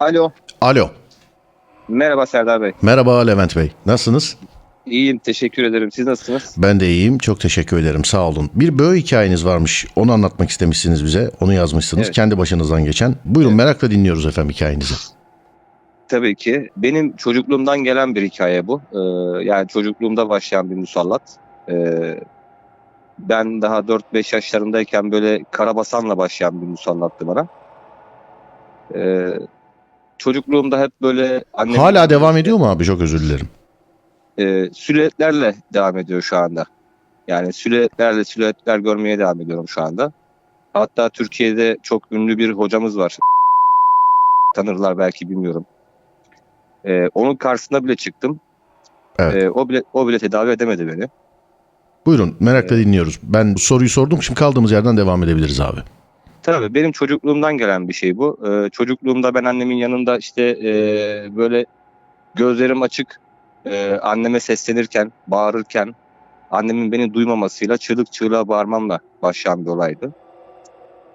Alo. Alo. Merhaba Serdar Bey. Merhaba Levent Bey. Nasılsınız? İyiyim. Teşekkür ederim. Siz nasılsınız? Ben de iyiyim. Çok teşekkür ederim. Sağ olun. Bir böğ hikayeniz varmış. Onu anlatmak istemişsiniz bize. Onu yazmışsınız. Evet. Kendi başınızdan geçen. Buyurun Evet. merakla dinliyoruz efendim hikayenizi. Tabii ki. Benim çocukluğumdan gelen bir hikaye bu. Ee, yani çocukluğumda başlayan bir musallat. Ee, ben daha 4-5 yaşlarındayken böyle karabasanla başlayan bir musallattı bana. Ee, çocukluğumda hep böyle annem... Hala devam ediyor mu abi? Çok özür dilerim. e, silüetlerle devam ediyor şu anda. Yani silüetlerle silüetler görmeye devam ediyorum şu anda. Hatta Türkiye'de çok ünlü bir hocamız var. Tanırlar belki bilmiyorum. E, onun karşısına bile çıktım. Evet. E, o bile o bile tedavi edemedi beni. Buyurun merakla dinliyoruz. Ben soruyu sordum. Şimdi kaldığımız yerden devam edebiliriz abi. Tabii benim çocukluğumdan gelen bir şey bu. Ee, çocukluğumda ben annemin yanında işte e, böyle gözlerim açık e, anneme seslenirken, bağırırken annemin beni duymamasıyla çığlık çığlığa bağırmamla başlayan bir olaydı.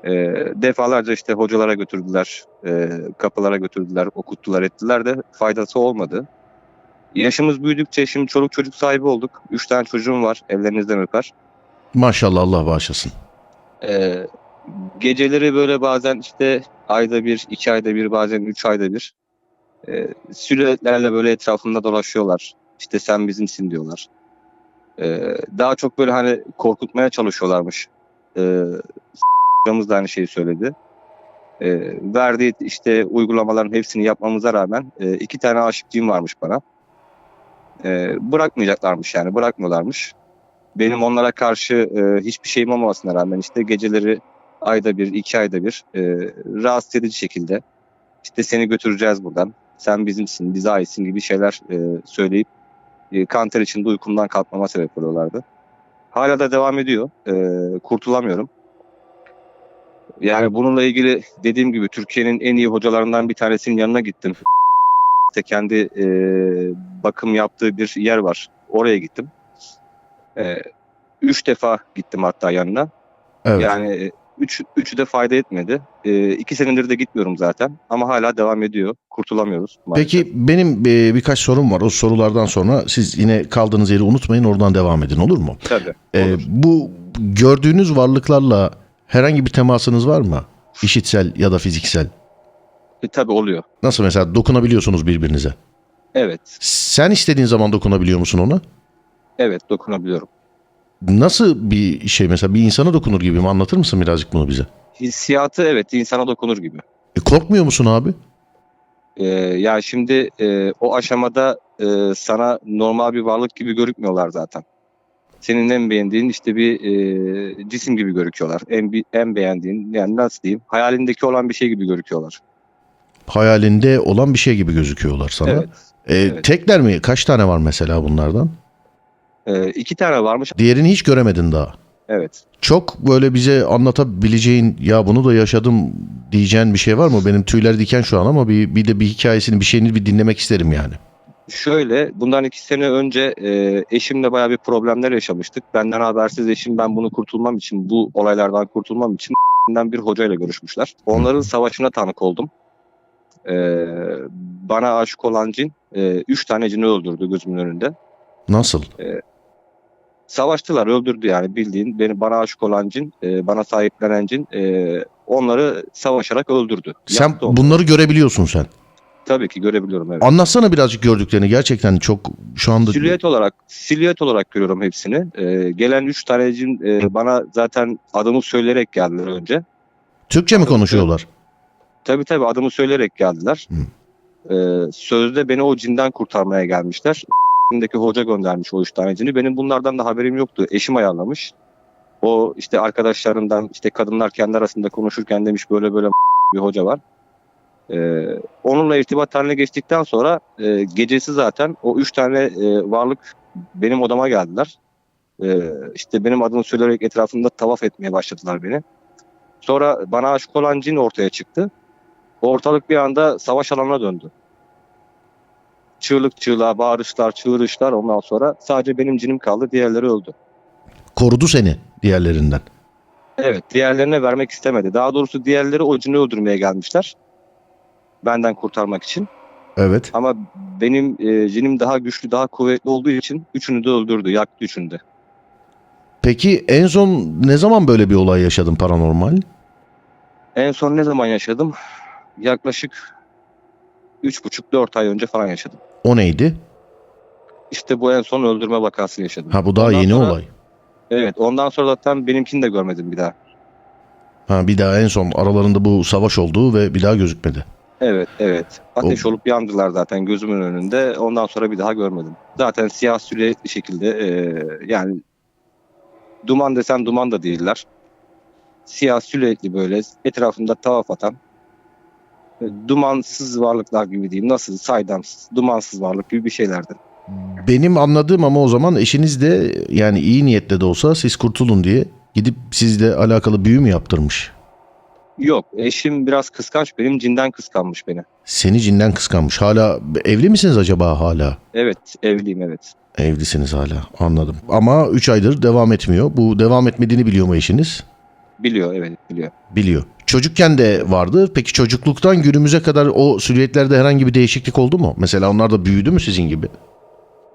E, defalarca işte hocalara götürdüler, e, kapılara götürdüler, okuttular ettiler de faydası olmadı. Yaşımız büyüdükçe şimdi çoluk çocuk sahibi olduk. Üç tane çocuğum var, ellerinizden öper. Maşallah Allah bağışlasın. Ee, geceleri böyle bazen işte ayda bir, iki ayda bir, bazen üç ayda bir e, silüetlerle böyle etrafında dolaşıyorlar. İşte sen bizimsin diyorlar. Ee, daha çok böyle hani korkutmaya çalışıyorlarmış. Ee, hocamız da aynı şeyi söyledi. Ee, verdiği işte uygulamaların hepsini yapmamıza rağmen e, iki tane aşıklığım varmış bana. Ee, bırakmayacaklarmış yani bırakmıyorlarmış benim onlara karşı e, hiçbir şeyim olmamasına rağmen işte geceleri ayda bir, iki ayda bir e, rahatsız edici şekilde işte seni götüreceğiz buradan, sen bizimsin, bize aitsin gibi şeyler e, söyleyip e, kanter içinde uykumdan kalkmama sebep oluyorlardı. Hala da devam ediyor. E, kurtulamıyorum. Yani bununla ilgili dediğim gibi Türkiye'nin en iyi hocalarından bir tanesinin yanına gittim. İşte kendi e, bakım yaptığı bir yer var. Oraya gittim. E, üç defa gittim hatta yanına. Evet. Yani üç, üçü de fayda etmedi. E, iki senedir de gitmiyorum zaten. Ama hala devam ediyor. Kurtulamıyoruz. maalesef. Peki benim e, birkaç sorum var. O sorulardan sonra siz yine kaldığınız yeri unutmayın. Oradan devam edin olur mu? Tabii. E, bu gördüğünüz varlıklarla herhangi bir temasınız var mı? İşitsel ya da fiziksel. E, tabii oluyor. Nasıl mesela dokunabiliyorsunuz birbirinize? Evet. Sen istediğin zaman dokunabiliyor musun ona? Evet dokunabiliyorum. Nasıl bir şey mesela bir insana dokunur gibi mi? Anlatır mısın birazcık bunu bize? Hissiyatı evet insana dokunur gibi. E, korkmuyor musun abi? E, ya şimdi e, o aşamada e, sana normal bir varlık gibi görükmüyorlar zaten. Senin en beğendiğin işte bir e, cisim gibi görüküyorlar. En, en beğendiğin yani nasıl diyeyim hayalindeki olan bir şey gibi görüküyorlar. Hayalinde olan bir şey gibi gözüküyorlar sana. Evet. E, evet. Tekler mi? Kaç tane var mesela bunlardan? E, iki tane varmış. Diğerini hiç göremedin daha. Evet. Çok böyle bize anlatabileceğin ya bunu da yaşadım diyeceğin bir şey var mı? Benim tüyler diken şu an ama bir, bir de bir hikayesini bir şeyini bir dinlemek isterim yani. Şöyle bundan iki sene önce e, eşimle bayağı bir problemler yaşamıştık. Benden habersiz eşim ben bunu kurtulmam için bu olaylardan kurtulmam için bir hocayla görüşmüşler. Onların savaşına tanık oldum. E, bana aşık olan cin e, üç tane cini öldürdü gözümün önünde. Nasıl? Savaştılar öldürdü yani bildiğin beni bana aşık olan cin e, bana sahiplenen cin e, onları savaşarak öldürdü. Sen Yaptı onu. bunları görebiliyorsun sen. Tabii ki görebiliyorum evet. Anlatsana birazcık gördüklerini. Gerçekten çok şu anda Silüet olarak silüet olarak görüyorum hepsini. Ee, gelen üç tane cin e, bana zaten adımı söyleyerek geldiler önce. Türkçe mi konuşuyorlar? Tabii tabii adımı söyleyerek geldiler. Ee, sözde beni o cinden kurtarmaya gelmişler. Deki hoca göndermiş o üç tane cini. Benim bunlardan da haberim yoktu. Eşim ayarlamış. O işte arkadaşlarından işte kadınlar kendi arasında konuşurken demiş böyle böyle bir hoca var. Ee, onunla irtibat haline geçtikten sonra e, gecesi zaten o üç tane e, varlık benim odama geldiler. Ee, işte benim adımı söyleyerek etrafımda tavaf etmeye başladılar beni. Sonra bana aşık olan cin ortaya çıktı. Ortalık bir anda savaş alanına döndü. Çığlık çığlığa, bağırışlar, çığırışlar ondan sonra sadece benim cinim kaldı, diğerleri öldü. Korudu seni diğerlerinden. Evet, diğerlerine vermek istemedi. Daha doğrusu diğerleri o cini öldürmeye gelmişler. benden kurtarmak için. Evet. Ama benim e, cinim daha güçlü, daha kuvvetli olduğu için üçünü de öldürdü, yaktı üçünü de. Peki en son ne zaman böyle bir olay yaşadın paranormal? En son ne zaman yaşadım? Yaklaşık 3,5-4 ay önce falan yaşadım. O neydi? İşte bu en son öldürme vakasını yaşadım. Ha bu daha Ondan yeni sonra- olay. Evet, ondan sonra zaten benimkini de görmedim bir daha. Ha bir daha en son aralarında bu savaş oldu ve bir daha gözükmedi. Evet, evet. Ateş olup yandılar zaten gözümün önünde. Ondan sonra bir daha görmedim. Zaten siyah sürekli şekilde e, yani duman desen duman da değiller. Siyah sürekli böyle etrafında tavaf atan dumansız varlıklar gibi diyeyim. Nasıl saydamsız, dumansız varlık gibi bir şeylerdi. Benim anladığım ama o zaman eşiniz de yani iyi niyetle de olsa siz kurtulun diye gidip sizle alakalı büyü mü yaptırmış? Yok, eşim biraz kıskanç. Benim cinden kıskanmış beni. Seni cinden kıskanmış. Hala evli misiniz acaba hala? Evet, evliyim evet. Evlisiniz hala anladım. Ama 3 aydır devam etmiyor. Bu devam etmediğini biliyor mu eşiniz? Biliyor, evet biliyor. Biliyor. Çocukken de vardı. Peki çocukluktan günümüze kadar o silüetlerde herhangi bir değişiklik oldu mu? Mesela onlar da büyüdü mü sizin gibi?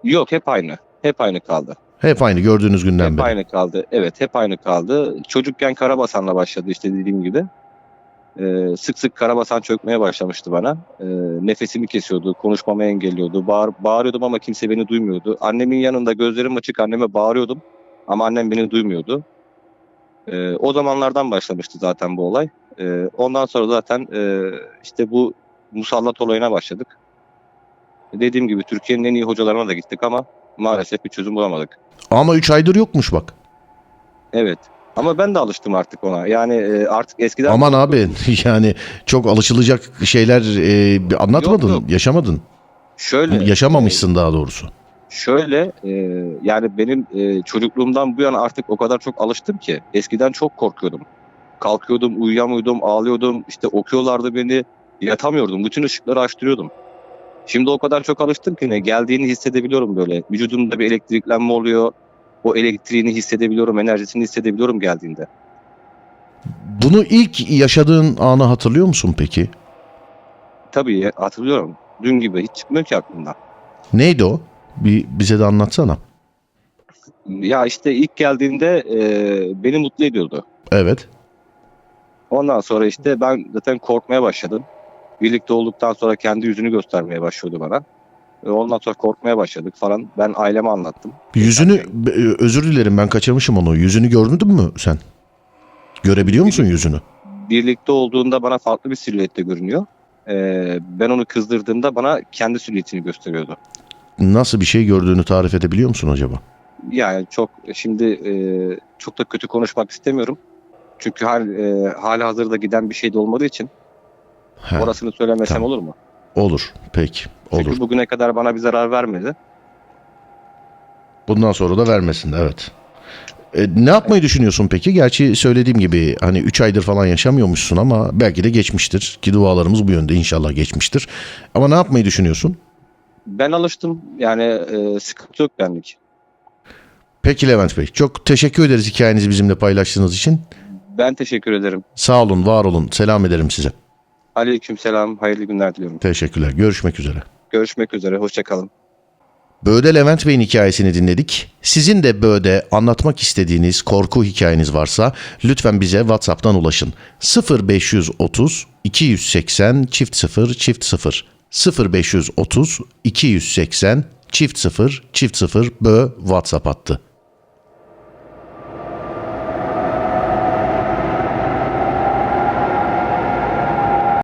Yok, hep aynı. Hep aynı kaldı. Hep aynı gördüğünüz günden Hep beri. aynı kaldı. Evet hep aynı kaldı. Çocukken karabasanla başladı işte dediğim gibi. Ee, sık sık karabasan çökmeye başlamıştı bana. Ee, nefesimi kesiyordu, konuşmamı engelliyordu. Bağır, bağırıyordum ama kimse beni duymuyordu. Annemin yanında gözlerim açık anneme bağırıyordum. Ama annem beni duymuyordu. Ee, o zamanlardan başlamıştı zaten bu olay. Ee, ondan sonra zaten e, işte bu musallat olayına başladık. Dediğim gibi Türkiye'nin en iyi hocalarına da gittik ama maalesef bir çözüm bulamadık. Ama 3 aydır yokmuş bak. Evet. Ama ben de alıştım artık ona. Yani e, artık eskiden Aman abi yani çok alışılacak şeyler e, anlatmadın, Yok, yok. yaşamadın. şöyle Yaşamamışsın daha doğrusu. e, şöyle e, yani benim e, çocukluğumdan bu yana artık o kadar çok alıştım ki eskiden çok korkuyordum. Kalkıyordum, uyuyamıyordum, ağlıyordum. İşte okuyorlardı beni. Yatamıyordum. Bütün ışıkları açtırıyordum. Şimdi o kadar çok alıştım ki ne geldiğini hissedebiliyorum böyle. Vücudumda bir elektriklenme oluyor. O elektriğini hissedebiliyorum, enerjisini hissedebiliyorum geldiğinde. Bunu ilk yaşadığın anı hatırlıyor musun peki? Tabii hatırlıyorum. Dün gibi hiç çıkmıyor ki aklımdan. Neydi o? Bir bize de anlatsana. Ya işte ilk geldiğinde e, beni mutlu ediyordu. Evet. Ondan sonra işte ben zaten korkmaya başladım. Birlikte olduktan sonra kendi yüzünü göstermeye başlıyordu bana. Ve ondan sonra korkmaya başladık falan. Ben aileme anlattım. Yüzünü be- özür dilerim ben kaçırmışım onu. Yüzünü gördün mü sen? Görebiliyor musun yüzünü? Birlikte olduğunda bana farklı bir silüette görünüyor. E, ben onu kızdırdığımda bana kendi silüetini gösteriyordu. Nasıl bir şey gördüğünü tarif edebiliyor musun acaba? Yani çok şimdi e, çok da kötü konuşmak istemiyorum. Çünkü hal, e, hali hazırda giden bir şey de olmadığı için He, orasını söylemesem tamam. olur mu? olur. Peki. Olur. Çünkü bugüne kadar bana bir zarar vermedi. Bundan sonra da vermesin evet. E, ne yapmayı düşünüyorsun peki? Gerçi söylediğim gibi hani 3 aydır falan yaşamıyormuşsun ama belki de geçmiştir. Ki dualarımız bu yönde inşallah geçmiştir. Ama ne yapmayı düşünüyorsun? Ben alıştım. Yani e, sıkıntı yok benlik. Peki Levent Bey. Çok teşekkür ederiz hikayenizi bizimle paylaştığınız için. Ben teşekkür ederim. Sağ olun, var olun. Selam ederim size. Aleykümselam. Hayırlı günler diliyorum. Teşekkürler. Görüşmek üzere. Görüşmek üzere. Hoşçakalın. Böğde Levent Bey'in hikayesini dinledik. Sizin de Böğde anlatmak istediğiniz korku hikayeniz varsa lütfen bize WhatsApp'tan ulaşın. 0530 280 çift 0 çift 0 0530 280 çift 0 çift 0 Bö WhatsApp hattı.